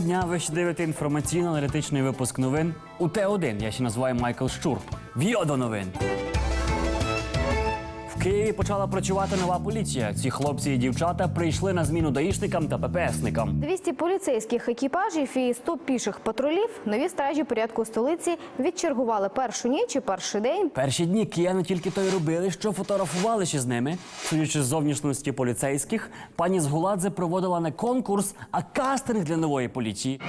Дня. Ви ще дивите інформаційно-аналітичний випуск новин у Т1. Я ще називаю Майкл Щур. В'йо до новин. В Києві почала працювати нова поліція. Ці хлопці і дівчата прийшли на зміну даїшникам та ППСникам. 200 поліцейських екіпажів і 100 піших патрулів нові стражі порядку столиці відчергували першу ніч і перший день. Перші дні кияни тільки то й робили, що фотографувалися з ними. Судячи з зовнішності поліцейських, пані Згуладзе проводила не конкурс, а кастинг для нової поліції.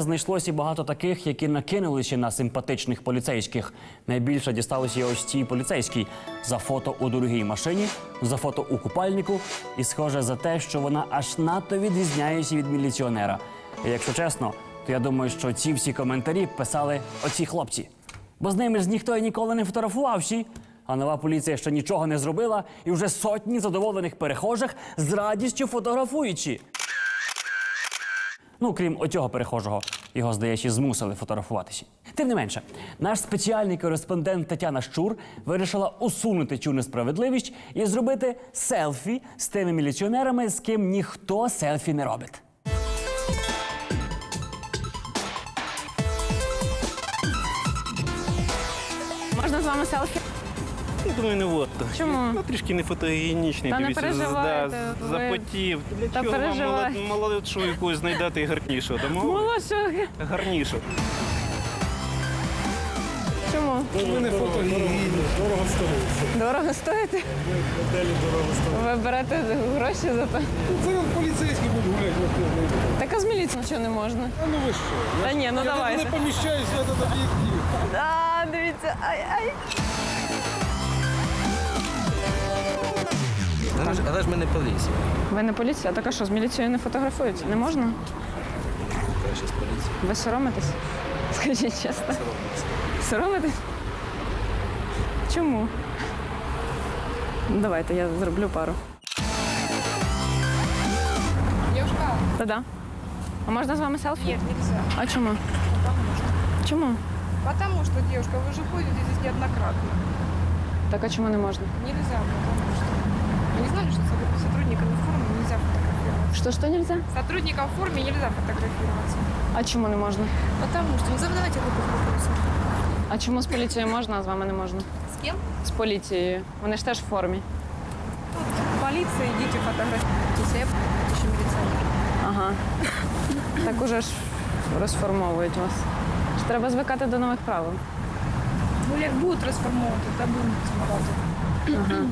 Знайшлося і багато таких, які накинулися на симпатичних поліцейських. Найбільше дісталося ось цій поліцейській за фото у дорогій машині, за фото у купальнику і схоже за те, що вона аж надто відрізняється від міліціонера. І якщо чесно, то я думаю, що ці всі коментарі писали оці хлопці. Бо з ними ж ніхто і ніколи не фотографувався. А нова поліція ще нічого не зробила, і вже сотні задоволених перехожих з радістю фотографуючи. Ну, крім оцього перехожого, його, здається, змусили фотографуватися. Тим не менше, наш спеціальний кореспондент Тетяна Щур вирішила усунути цю несправедливість і зробити селфі з тими міліціонерами, з ким ніхто селфі не робить. Можна з вами селфі? Я думаю, не варто. Чому? Ну, трішки не фотогенічний. Та не дивіться, переживайте, да, ви- запотів. Для Та чого вам переживайте. молод- молодшу якусь знайдете і гарнішого? Тому Молодшого. гарнішого. Чому? Ми не фотогенічні, дорого стоїть. Дорого стоїте? Моделі дорого стоїть. Ви берете гроші за те. Це поліцейські будуть гуляти. Так а з міліцією що не можна? А ну ви що? Та ні, ну Я давайте. не поміщаюся в этот об'єктив. А, дивіться, ай, ай. Але ж, але ж ми не поліція. Ви не поліція, так а що, з міліцією не фотографують? Не можна? Краще з поліції. Ви соромитесь? Скажіть чесно. Соромитесь? Чому? Ну, Давайте, я зроблю пару. Девушка, Та-да. А можна з вами селфі? нет, нельзя. А чому? Чому? Потому что, девушка, вы же ходите здесь неоднократно. Так а чому не можна? Нельзя, потому что... Вы не знали, что сотрудниками в форме нельзя фотографироваться? Що, що нельзя? Сотрудникам в форме нельзя фотографироваться. А чому не можна? Потому что... Не задавайте глупых вопросов. А чому з поліцією можна, а з вами не можна? С кем? З поліцією. Вони ж теж в формі. Полиция, идите фотографируйтесь. а Я еще милиционер. Ага. Так уже ж розформовують вас. Ж треба звикати до нових правил. Ну, як будут расформовывать, тогда будем смотреть.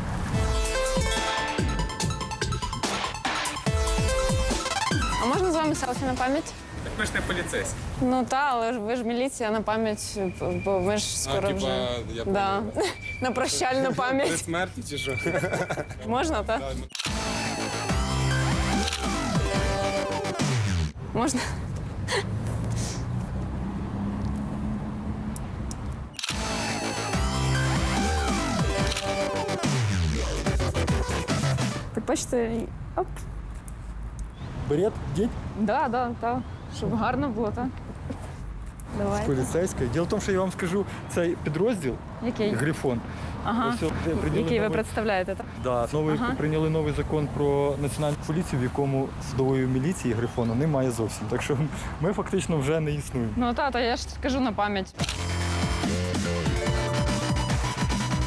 А можна з вами селфі на пам'ять? Так ми ж не поліцейські. Ну так, але ж ви ж міліція на пам'ять, бо ми ж скоро типа, вже. я да. На прощальну При пам'ять. смерті чи що? Можна, так? Можна? Бачите, оп. Берет, діть Да, да, так. Щоб гарно було, так? Давай. поліцейська. Діло в тому, що я вам скажу, цей підрозділ Який? Грифон. Ага. ось прийняли Який ви новий- представляєте, так? Да, новий, Ага. прийняли новий закон про національну поліцію, в якому судової міліції Грифону немає зовсім. Так що ми фактично вже не існуємо. Ну тата, я ж кажу на пам'ять.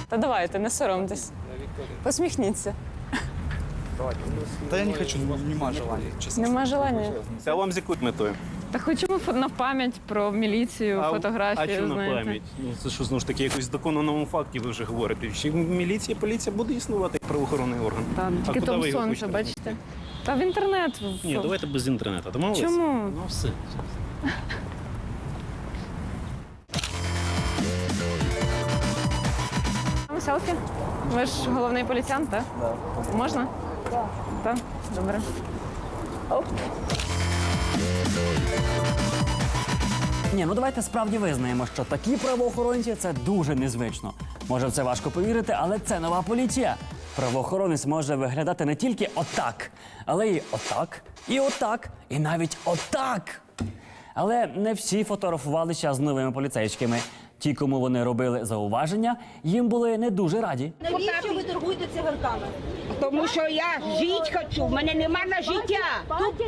Та давайте, не соромтесь. Посміхніться. Да я не хочу, нема желания, честно. Нема желання. А вам з якою метою? Та хочемо фо- на пам'ять про міліцію, а, фотографію. а що на знаєте. пам'ять? Ну, це що знову ж таки якось доконаному факті ви вже говорите. Ще міліція, поліція буде існувати як правоохоронний орган. Та, а тільки куди там ви його сонце, хочете? бачите? Та в інтернет. в- Ні, давайте без інтернету. Домовились? Чому? Ну все. Селфі? Ви ж головний поліціянт, так? Так. Можна? Так. Добре. Оп. Ні, ну давайте справді визнаємо, що такі правоохоронці це дуже незвично. Може, це важко повірити, але це нова поліція. Правоохоронець може виглядати не тільки отак, але й отак, і отак, і навіть отак. Але не всі фотографувалися з новими поліцейськими. Ті, кому вони робили зауваження, їм були не дуже раді. Навіщо ви торгуєте цигарками? Тому що я жити хочу, в мене нема на життя.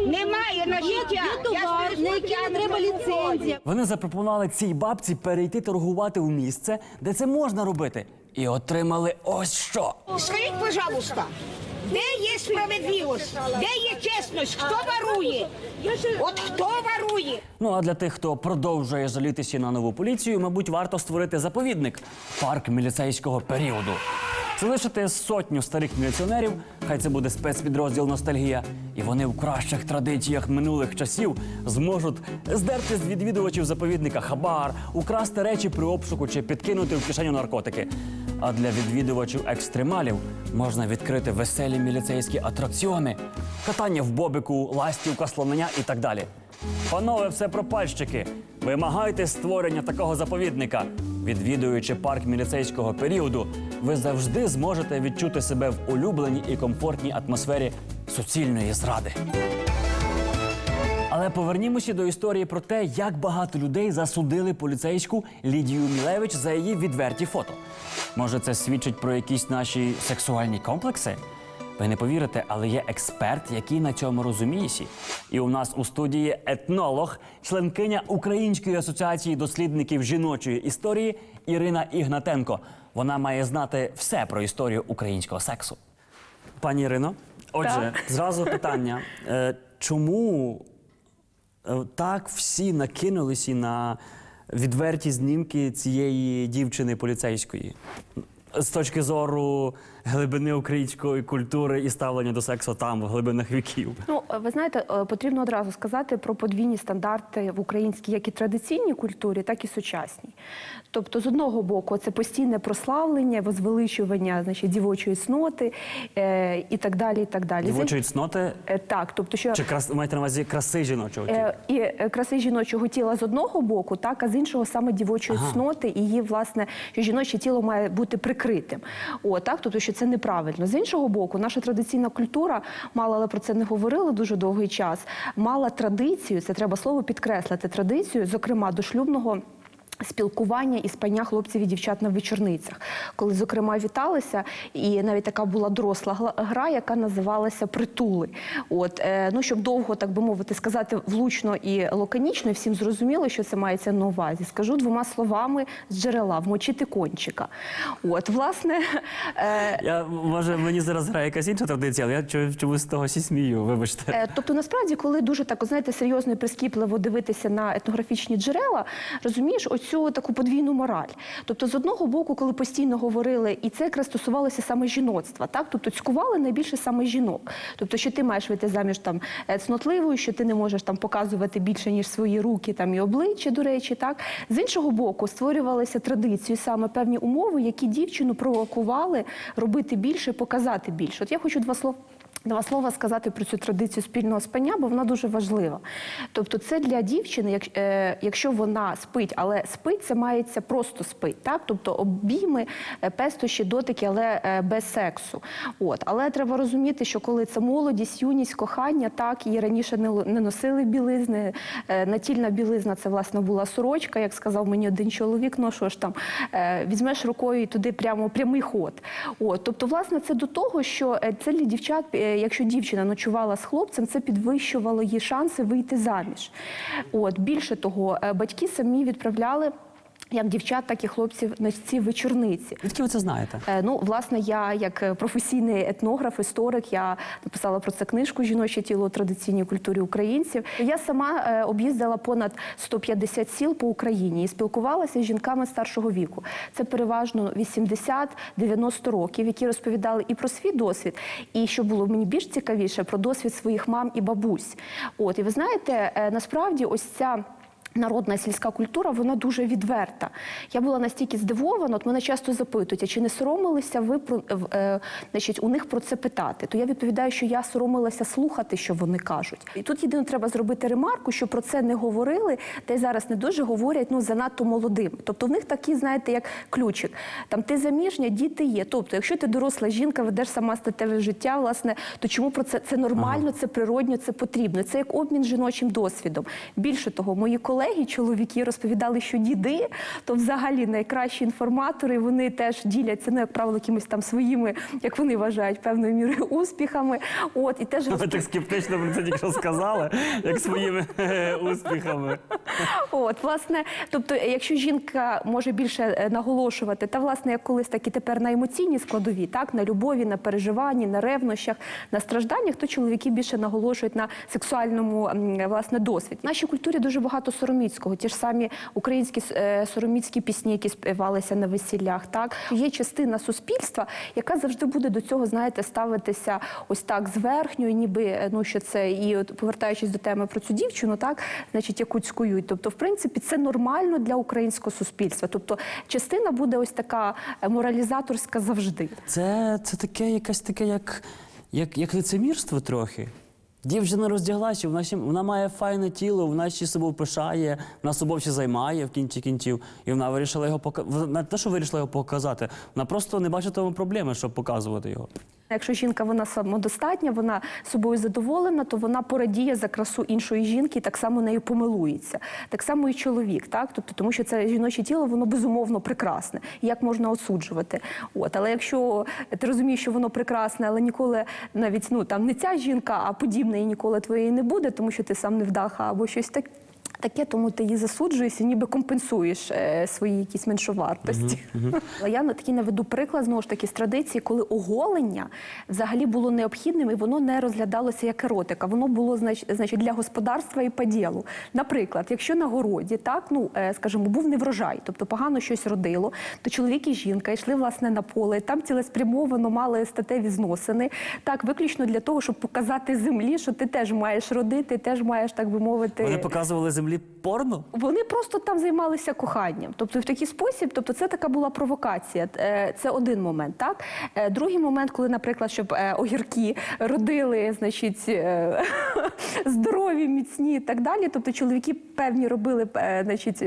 Немає на життя. Є товар, на який не треба ліцензія. Вони запропонували цій бабці перейти торгувати у місце, де це можна робити, і отримали ось що. Скажіть, пожалуйста, де є справедливість? Де є чесність? Хто ворує? От хто ворує? Ну а для тих, хто продовжує жалітися на нову поліцію, мабуть, варто створити заповідник парк міліцейського періоду. Залишити сотню старих міліціонерів, хай це буде спецпідрозділ Ностальгія, і вони в кращих традиціях минулих часів зможуть здерти з відвідувачів заповідника хабар, украсти речі при обшуку чи підкинути в кишеню наркотики. А для відвідувачів екстремалів можна відкрити веселі міліцейські атракціони, катання в бобику, ластівка, слонення і так далі. Панове всепропальщики, вимагайте створення такого заповідника. Відвідуючи парк міліцейського періоду, ви завжди зможете відчути себе в улюбленій і комфортній атмосфері суцільної зради. Але повернімося до історії про те, як багато людей засудили поліцейську Лідію Мілевич за її відверті фото. Може, це свідчить про якісь наші сексуальні комплекси? Ви не повірите, але є експерт, який на цьому розуміється. І у нас у студії етнолог, членкиня Української асоціації дослідників жіночої історії Ірина Ігнатенко. Вона має знати все про історію українського сексу. Пані Ірино, отже, зразу питання: Е, чому так всі накинулися на відверті знімки цієї дівчини поліцейської? З точки зору глибини української культури і ставлення до сексу там, в глибинах віків. Ну, ви знаєте, е, потрібно одразу сказати про подвійні стандарти в українській як і традиційній культурі, так і сучасній. Тобто, з одного боку, це постійне прославлення, возвеличування значить, дівочої цноти е, і так далі. І так далі. Дівочої цноти Е, так, тобто, що чи крас... маєте на увазі краси жіночого тіла? Е, і е, краси жіночого тіла з одного боку, так а з іншого саме дівочої цноти, і її власне, що жіноче тіло має бути прикритим. О, так, тобто, що це неправильно. З іншого боку, наша традиційна культура мала, але про це не говорили дуже довгий час. Мала традицію, це треба слово підкреслити. Традицію, зокрема, до шлюбного. Спілкування і спання хлопців і дівчат на вечорницях, коли зокрема віталися, і навіть така була доросла гра, яка називалася притули. От е, ну щоб довго, так би мовити, сказати влучно і лаконічно, всім зрозуміло, що це мається на увазі. Скажу двома словами з джерела вмочити кончика. От, власне, е, Я може мені зараз грає якась інша традиція, але я чомусь з того смію. Вибачте. Е, Тобто, насправді, коли дуже так, знаєте, серйозно і прискіпливо дивитися на етнографічні джерела, розумієш оцю таку подвійну мораль. Тобто, з одного боку, коли постійно говорили, і це якраз стосувалося саме жіноцтва, так тобто цькували найбільше саме жінок. Тобто, що ти маєш вийти заміж там е, цнотливою, що ти не можеш там показувати більше ніж свої руки там і обличчя, до речі, так з іншого боку, створювалися традиції, саме певні умови, які дівчину провокували робити більше, показати більше. От я хочу два слова. Два слова сказати про цю традицію спільного спання, бо вона дуже важлива. Тобто, це для дівчини, як, е, якщо вона спить, але спить, це мається просто спить, так? Тобто обійми, е, пестощі, дотики, але е, без сексу. От. Але треба розуміти, що коли це молодість, юність, кохання, так, і раніше не, не носили білизни. Е, натільна білизна це власне була сорочка, як сказав мені один чоловік, ну що ж там, е, візьмеш рукою і туди прямо прямий ход. От. Тобто, власне, це до того, що е, це для дівчат, е, якщо дівчина ночувала з хлопцем, це підвищувало її шанси вийти заміж. От. Більше того, е, батьки самі відправляли. Як дівчат, так і хлопців на ці вечорниці. Звідки ви це знаєте? Е, Ну, власне, я як е, професійний етнограф, історик, я написала про це книжку Жіноче тіло у традиційній культурі українців. Я сама е, об'їздила понад 150 сіл по Україні і спілкувалася з жінками старшого віку. Це переважно 80-90 років, які розповідали і про свій досвід, і що було мені більш цікавіше, про досвід своїх мам і бабусь. От і ви знаєте, е, насправді ось ця. Народна сільська культура, вона дуже відверта. Я була настільки здивована, от мене часто запитують, а чи не соромилися ви про е, значить, у них про це питати? То я відповідаю, що я соромилася слухати, що вони кажуть. І тут єдине треба зробити ремарку, що про це не говорили, та й зараз не дуже говорять ну занадто молодими. Тобто в них такі, знаєте, як ключик. Там ти заміжня, діти є. Тобто, якщо ти доросла жінка, ведеш сама статеве життя, власне, то чому про це це нормально, це природньо, це потрібно. Це як обмін жіночим досвідом. Більше того, мої колеги. Колеги, чоловіки розповідали, що діди то взагалі найкращі інформатори. Вони теж діляться, ну як правило, якимись там своїми, як вони вважають, певною мірою успіхами. От і теж Ви так скептично про це тільки сказали, як своїми е, успіхами. От, власне, тобто, якщо жінка може більше е, наголошувати, та власне як колись, так і тепер на емоційній складові, так на любові, на переживанні, на ревнощах, на стражданнях, то чоловіки більше наголошують на сексуальному власне досвіді. В нашій культурі дуже багато сороміцького. Ті ж самі українські е, сороміцькі пісні, які співалися на весіллях. Так є частина суспільства, яка завжди буде до цього, знаєте, ставитися ось так зверхньо, і ніби е, ну що це і от повертаючись до теми про цю дівчину, так значить яку цькують. Тобто, в принципі, це нормально для українського суспільства. Тобто, частина буде ось така е, моралізаторська завжди. Це, це таке якесь таке, як, як, як лицемірство трохи. Дівчина роздяглася, вона, ще, вона має файне тіло, вона ще собою пишає, вона собою ще займає в кінці кінців. І вона вирішила його показати. Не те, що вирішила його показати, вона просто не бачить тому проблеми, щоб показувати його. Якщо жінка вона самодостатня, вона собою задоволена, то вона порадіє за красу іншої жінки і так само нею помилується. Так само і чоловік, так тобто, тому що це жіноче тіло, воно безумовно прекрасне. Як можна осуджувати? От, але якщо ти розумієш, що воно прекрасне, але ніколи навіть ну там не ця жінка, а подібна і ніколи твоєї не буде, тому що ти сам не вдаха або щось таке. Таке, тому ти її засуджуєш і ніби компенсуєш е, свої якісь меншовартості. Але Я на такий наведу приклад знову ж таки з традиції, коли оголення взагалі було необхідним і воно не розглядалося як еротика. Воно було знач- значить для господарства і по ділу. Наприклад, якщо на городі так, ну е, скажімо, був неврожай, тобто погано щось родило, то чоловік і жінка йшли власне на поле, там цілеспрямовано мали статеві зносини, так виключно для того, щоб показати землі, що ти теж маєш родити, теж маєш так би мовити. Вони показували землі порно? Вони просто там займалися коханням. Тобто в такий спосіб, тобто це така була провокація. Е, Це один момент. Так Е, другий момент, коли, наприклад, щоб е, огірки родили, значить здорові, міцні і так далі. Тобто чоловіки певні робили, значить,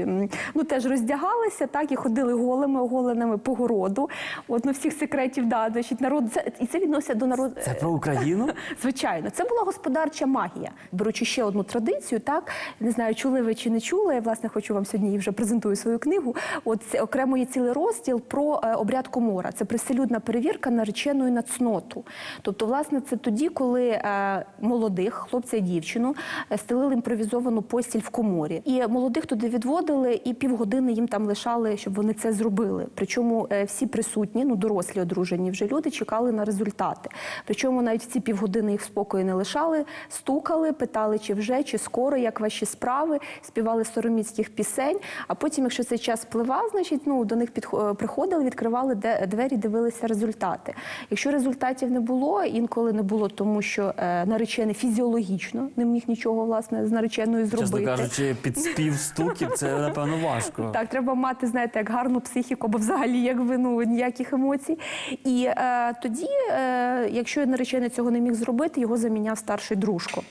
ну теж роздягалися, так і ходили голими, оголеними по городу. От ну всіх секретів, да, значить, народ це і це відноситься до народу. Це про Україну? Звичайно, це була господарча магія. Беручи ще одну традицію, так не знаю, чули ви чи не чули. Я власне хочу вам сьогодні і вже презентую свою книгу. От окремо є цілий розділ про е, обряд комора. Це приселюдна перевірка нареченої на цноту. Тобто, власне, це тоді, коли е, молодих хлопця і дівчину е, стелили імпровізовану постіль в коморі. І молодих туди відводили, і півгодини їм там лишали, щоб вони це зробили. Причому всі присутні, ну дорослі одружені вже люди, чекали на результати. Причому навіть в ці півгодини їх спокою не лишали, стукали, питали, чи вже, чи скоро, як ваші справи, співали сороміцьких пісень. А потім, якщо цей час спливав, значить ну до них приходили, відкривали двері, дивилися результати. Якщо результатів не було, інколи не було, тому що е, наречений фізіологічно не міг нічого власне з нареченою зробити. Чесно кажучи, під спів стуків це напевно важко. Так, треба мати, знаєте, як гарну психіку, або взагалі якби ну ніяких емоцій. І е, тоді, е, якщо наречений цього не міг зробити, його заміняв старший дружко.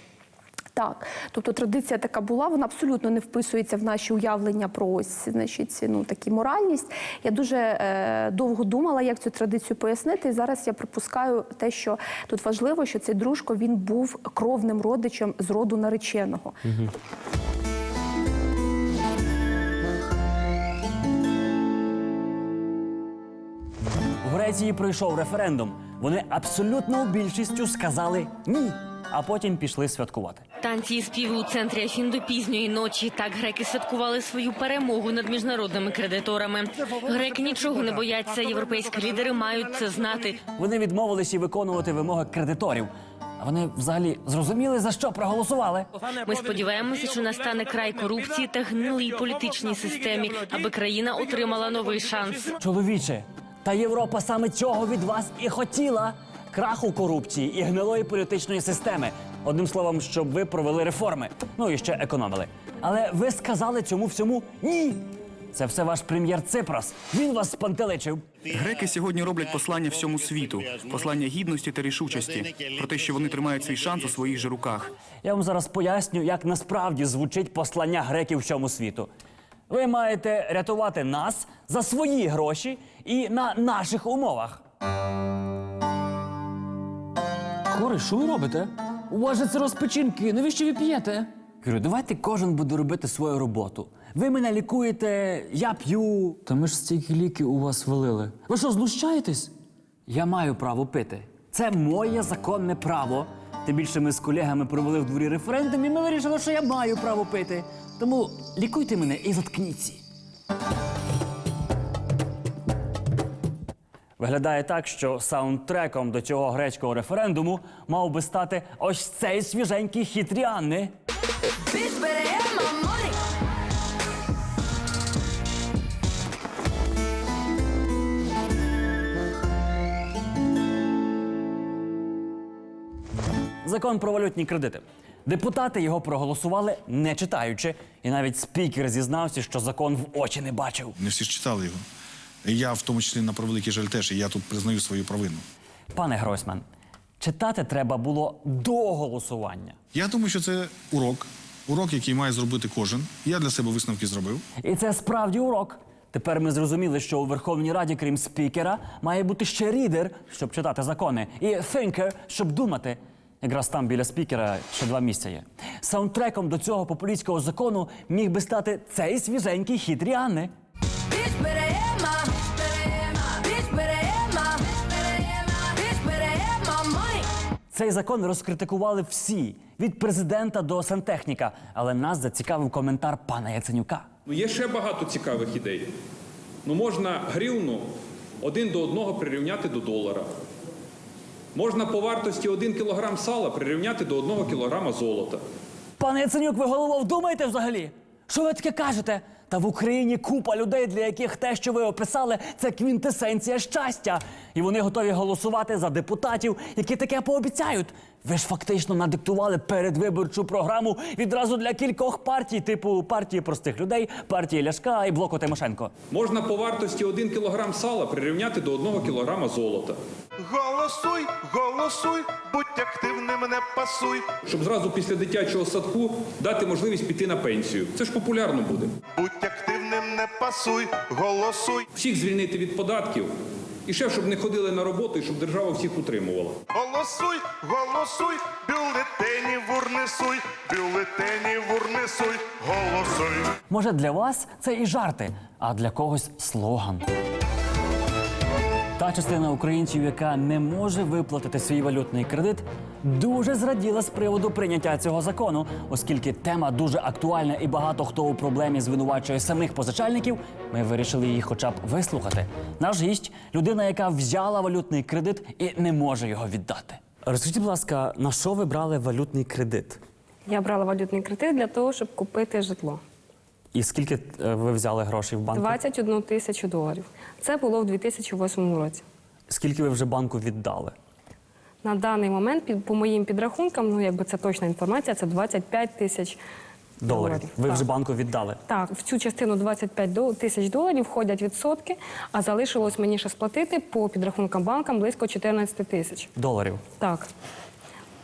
Так, тобто традиція така була, вона абсолютно не вписується в наші уявлення про ось, значить, ну такі моральність. Я дуже е, довго думала, як цю традицію пояснити. І зараз я припускаю те, що тут важливо, що цей дружко він був кровним родичем з роду нареченого. В Греції пройшов референдум. Вони абсолютною більшістю сказали ні, а потім пішли святкувати. Танці і співи у центрі Афін до пізньої ночі. Так греки святкували свою перемогу над міжнародними кредиторами. Греки нічого не бояться. Європейські лідери мають це знати. Вони відмовилися виконувати вимоги кредиторів. А вони взагалі зрозуміли, за що проголосували. Ми сподіваємося, що настане край корупції та гнилій політичній системі, аби країна отримала новий шанс. Чоловіче, та Європа саме цього від вас і хотіла. Краху корупції і гнилої політичної системи. Одним словом, щоб ви провели реформи, ну і ще економили. Але ви сказали цьому всьому ні. Це все ваш прем'єр Ципрос. Він вас спантеличив. Греки сьогодні роблять послання всьому світу, послання гідності та рішучості, про те, що вони тримають свій шанс у своїх же руках. Я вам зараз поясню, як насправді звучить послання греків всьому світу. Ви маєте рятувати нас за свої гроші і на наших умовах. Кори, що ви робите? У вас же це розпечінки, навіщо ви п'єте? Кажу, давайте кожен буде робити свою роботу. Ви мене лікуєте, я п'ю. Та ми ж стільки ліків у вас валили. Ви що, знущаєтесь? Я маю право пити. Це моє законне право. Тим більше ми з колегами провели в дворі референдум, і ми вирішили, що я маю право пити. Тому лікуйте мене і заткніться. Виглядає так, що саундтреком до цього грецького референдуму мав би стати ось цей свіженький хіт Ріанни. Закон про валютні кредити. Депутати його проголосували, не читаючи, і навіть спікер зізнався, що закон в очі не бачив. Не всі ж читали його. Я, в тому числі, на превеликий жаль теж, і я тут признаю свою провину. Пане Гройсман, читати треба було до голосування. Я думаю, що це урок. Урок, який має зробити кожен. Я для себе висновки зробив. І це справді урок. Тепер ми зрозуміли, що у Верховній Раді, крім спікера, має бути ще рідер, щоб читати закони, і thinker, щоб думати. Якраз там біля спікера ще два місця є. Саундтреком до цього популістського закону міг би стати цей свіженький хіт Ріанни. Цей закон розкритикували всі від президента до сантехніка, але нас зацікавив коментар пана Яценюка. Ну, є ще багато цікавих ідей. Ну, можна гривну один до одного прирівняти до долара. Можна по вартості 1 кілограм сала прирівняти до 1 кілограма золота. Пане Яценюк, ви головою думаєте взагалі? Що ви таке кажете? Та в Україні купа людей, для яких те, що ви описали, це квінтесенція щастя. І вони готові голосувати за депутатів, які таке пообіцяють. Ви ж фактично надиктували передвиборчу програму відразу для кількох партій, типу партії простих людей, партії Ляшка і блоку Тимошенко. Можна по вартості 1 кілограм сала прирівняти до 1 кілограма золота. Голосуй, голосуй, будь активним, не пасуй. Щоб зразу після дитячого садку дати можливість піти на пенсію. Це ж популярно буде. Будь активним, не пасуй, голосуй. Всіх звільнити від податків. І ще, щоб не ходили на роботу, і щоб держава всіх утримувала. Голосуй, голосуй, бюлетені вурнесуй, суй, бюлетені вурнесуй, суй, голосуй. Може, для вас це і жарти, а для когось слоган. Та частина українців, яка не може виплатити свій валютний кредит, дуже зраділа з приводу прийняття цього закону, оскільки тема дуже актуальна і багато хто у проблемі звинувачує самих позичальників. Ми вирішили її хоча б вислухати. Наш гість людина, яка взяла валютний кредит і не може його віддати. Розкажіть, будь ласка, на що ви брали валютний кредит? Я брала валютний кредит для того, щоб купити житло. І скільки е, ви взяли грошей в банку? 21 тисячу доларів. Це було в 2008 році. Скільки ви вже банку віддали? На даний момент, під, по моїм підрахункам, ну якби це точна інформація, це 25 тисяч Доларів. Ви Так. вже банку віддали. Так, в цю частину 25 дол- тисяч доларів входять відсотки, а залишилось мені ще сплатити по підрахункам банкам близько 14 тисяч. Доларів. Так.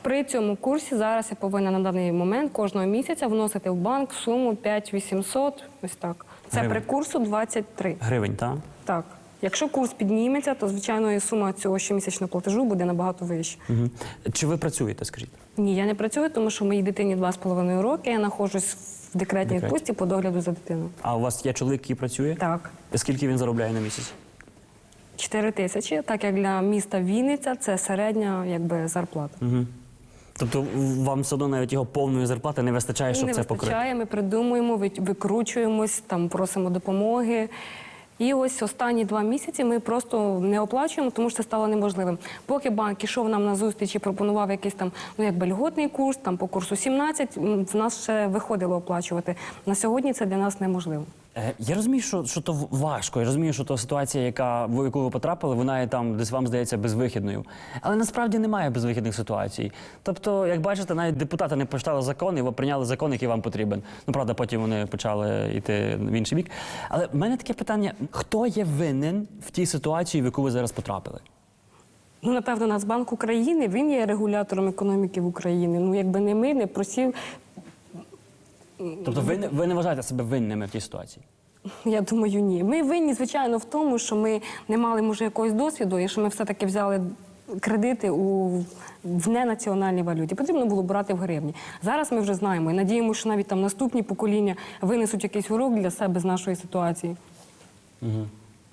При цьому курсі зараз я повинна на даний момент кожного місяця вносити в банк суму 5800, ось так. Це Гривень. при курсу 23. Гривень, так? Так. Якщо курс підніметься, то звичайно і сума цього щомісячного платежу буде набагато вища. Угу. Чи ви працюєте, скажіть? Ні, я не працюю, тому що моїй дитині 2,5 роки. Я знаходжусь в декретній Декреті. відпустці по догляду за дитиною. А у вас є чоловік, який працює? Так. Скільки він заробляє на місяць? 4 тисячі, так як для міста Вінниця це середня якби, зарплата. Угу. Тобто вам все одно навіть його повної зарплати не вистачає, щоб не це покрити? вистачає, ми придумуємо, викручуємось, там просимо допомоги. І ось останні два місяці ми просто не оплачуємо, тому що це стало неможливим. Поки банк ішов нам на зустріч і пропонував якийсь там ну якби льготний курс, там по курсу 17, в нас ще виходило оплачувати. На сьогодні це для нас неможливо. Е, Я розумію, що, що то важко. Я розумію, що то ситуація, яка в яку ви потрапили, вона є там десь вам здається безвихідною. Але насправді немає безвихідних ситуацій. Тобто, як бачите, навіть депутати не почитали закон, і прийняли закон, який вам потрібен. Ну правда, потім вони почали йти в інший бік. Але в мене таке питання: хто є винен в тій ситуації, в яку ви зараз потрапили? Ну, напевно, Нацбанк України він є регулятором економіки в Україні. Ну, якби не ми, не просів. Тобто, ви не ви не вважаєте себе винними в тій ситуації? Я думаю, ні. Ми винні, звичайно, в тому, що ми не мали може якогось досвіду, і що ми все-таки взяли кредити у в ненаціональній валюті. Потрібно було брати в гривні. Зараз ми вже знаємо і надіємося, що навіть там наступні покоління винесуть якийсь урок для себе з нашої ситуації.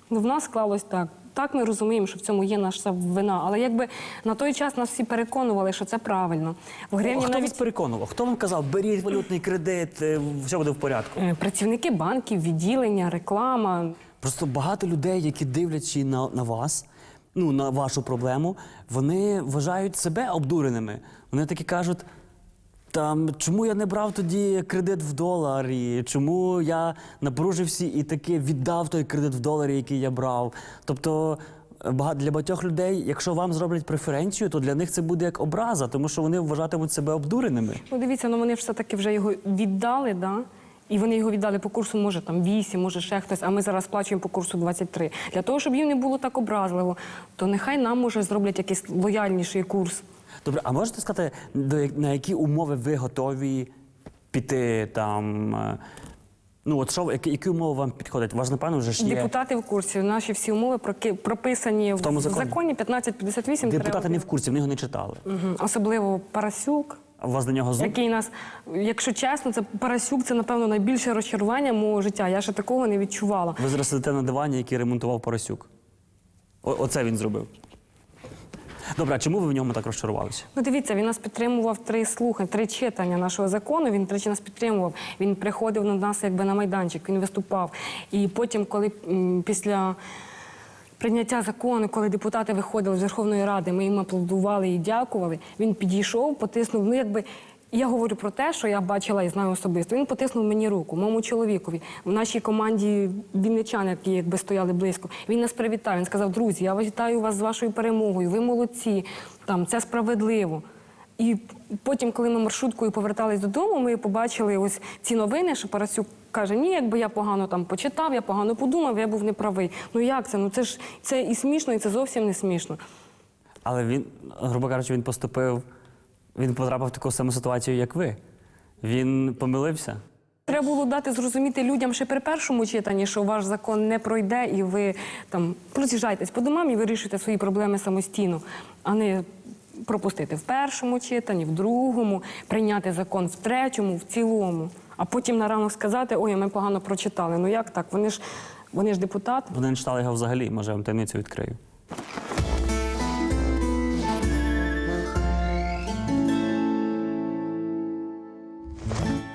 Ну, в нас склалось так. Так ми розуміємо, що в цьому є наша вина. Але якби на той час нас всі переконували, що це правильно. В А гривні хто навіть вас переконував? Хто вам казав, беріть валютний кредит, е, все буде в порядку? е, працівники банків, відділення, реклама. Просто багато людей, які дивлячись на, на вас, ну на вашу проблему, вони вважають себе обдуреними. Вони такі кажуть. Там, чому я не брав тоді кредит в доларі? Чому я напружився і таки віддав той кредит в доларі, який я брав? Тобто е, для багатьох людей, якщо вам зроблять преференцію, то для них це буде як образа, тому що вони вважатимуть себе обдуреними. Ну, дивіться, ну вони ж все-таки вже його віддали, да? І вони його віддали по курсу, може там 8, може ще хтось, а ми зараз сплачуємо по курсу 23. Для того, щоб їм не було так образливо, то нехай нам може зроблять якийсь лояльніший курс. Добре, а можете сказати, на які умови ви готові піти там? е, Ну, от що, які, які умови вам підходять? У вас, напевно, вже ж є. Депутати в курсі. Наші всі умови прописані в, тому в законі? законі 1558. Депутати не в курсі, вони його не читали. Мгм. Особливо Парасюк. А у вас до нього зуб? Який нас, якщо чесно, це Парасюк, це напевно найбільше розчарування мого життя. Я ще такого не відчувала. Ви зараз сидите на дивані, який ремонтував Поросюк. О, оце він зробив. Добре, а чому ви в ньому так розчарувалися? Ну, дивіться, він нас підтримував три слухання, три читання нашого закону. Він тричі нас підтримував. Він приходив на нас якби на майданчик, він виступав. І потім, коли після прийняття закону, коли депутати виходили з Верховної Ради, ми їм аплодували і дякували. Він підійшов, потиснув. Ну, якби я говорю про те, що я бачила і знаю особисто. Він потиснув мені руку, моєму чоловікові. В нашій команді вінничани, які якби стояли близько. Він нас привітав. Він сказав: друзі, я вітаю вас з вашою перемогою. Ви молодці. Там це справедливо. І потім, коли ми маршруткою повертались додому, ми побачили ось ці новини, що Парасюк каже: ні, якби я погано там почитав, я погано подумав, я був неправий. Ну як це? Ну це ж це і смішно, і це зовсім не смішно. Але він, грубо кажучи, він поступив, він потрапив в таку саму ситуацію, як ви. Він помилився. Треба було дати зрозуміти людям ще при першому читанні, що ваш закон не пройде, і ви там роз'їжджайтесь по домам і вирішуєте свої проблеми самостійно, а не пропустити в першому читанні, в другому, прийняти закон в третьому, в цілому, а потім на ранок сказати, ой, ми погано прочитали. Ну як так? Вони ж вони ж депутати. Вони не читали його взагалі, може, я вам таємницю відкрию.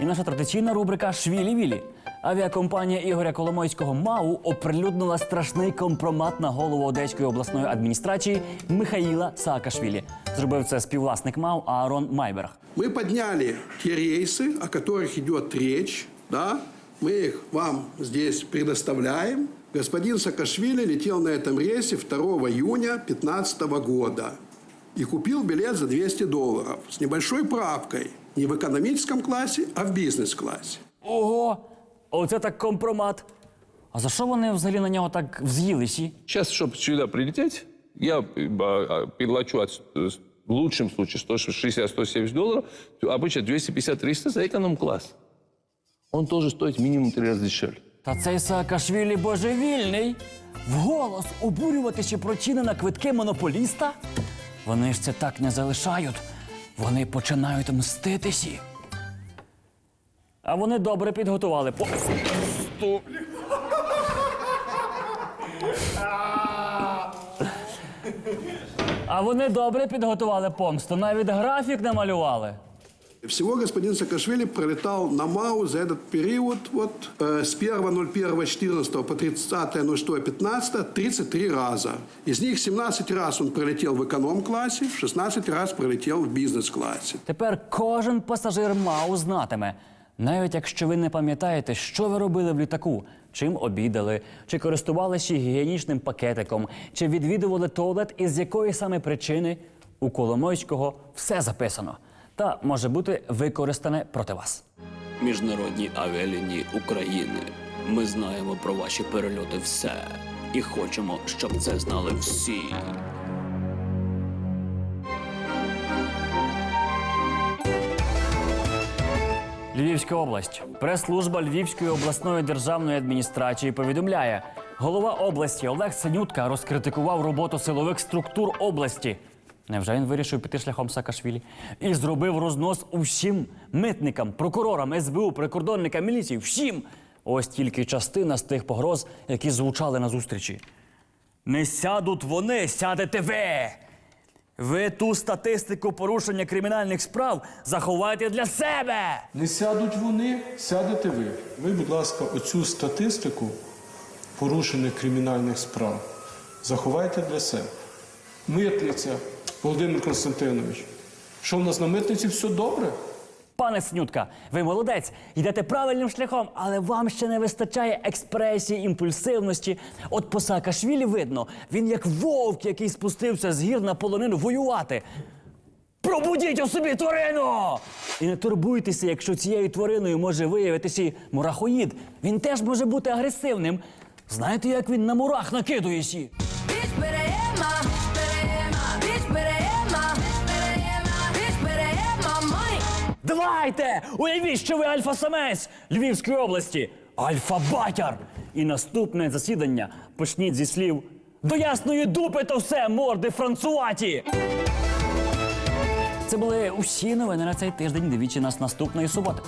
І наша традиційна рубрика Швілі-Вілі. Авіакомпанія Ігоря Коломойського МАУ оприлюднила страшний компромат на голову Одеської обласної адміністрації Михаїла Саакашвілі. Зробив це співвласник МАУ Аарон Майберг. Мы подняли те рейсы, о которых идет речь, да, мы их вам здесь предоставляем. Господин Саакашвили летел на этом рейсе 2 июня 2015 года и купил билет за 200 долларов с небольшой правкой. Не в экономическом классе, а в бизнес-классе. Ого! Оце так компромат. А за що вони взагалі на нього так вз'їлися? Сейчас, чтобы сюда прилететь, я э, а, переплачу от, э, в лучшем случае 160-170 долларов, обычно 250-300 за эконом-класс. Он тоже стоит минимум три раза дешевле. Та цей Саакашвілі божевільний. Вголос обурюватися про ціни на квитки монополіста? Вони ж це так не залишають. Вони починають мститися. А вони добре підготували помсту. А вони добре підготували помсту. Навіть графік намалювали. Всего господин Саакашвили пролетал на МАУ за этот период вот, э, с 1.01.14 по 30.06.15 33 раза. Из них 17 раз он пролетел в эконом-классе, 16 раз пролетел в бизнес-классе. Тепер кожен пасажир МАУ знатиме, навіть якщо ви не пам'ятаєте, що ви робили в літаку, чим обідали, чи користувалися гігієнічним пакетиком, чи відвідували туалет, із якої саме причини у Коломойського все записано та може бути використане проти вас. Міжнародні авіалінії України. Ми знаємо про ваші перельоти все і хочемо, щоб це знали всі. Львівська область. Прес-служба Львівської обласної державної адміністрації повідомляє, голова області Олег Синютка розкритикував роботу силових структур області. Невже він вирішив піти шляхом Саакашвілі? І зробив рознос усім митникам, прокурорам, СБУ, прикордонникам, міліції, всім. Ось тільки частина з тих погроз, які звучали на зустрічі. Не сядуть вони, сядете ви. Ви ту статистику порушення кримінальних справ заховайте для себе. Не сядуть вони, сядете ви. Ви, будь ласка, оцю статистику порушених кримінальних справ заховайте для себе. Митниця Володимир Константинович. Що в нас на митниці все добре? Пане Снютка, ви молодець, йдете правильним шляхом, але вам ще не вистачає експресії, імпульсивності. От по Саакашвілі видно, він як вовк, який спустився з гір на полонину воювати. Пробудіть у собі тварину! І не турбуйтеся, якщо цією твариною може виявитися мурахоїд. Він теж може бути агресивним. Знаєте, як він на мурах накидує сі? Давайте! Уявіть, що ви альфа-самець Львівської області, альфа-батяр. І наступне засідання почніть зі слів до ясної дупи то все, морди француваті. Це були усі новини на цей тиждень. Дивіться нас наступної суботи.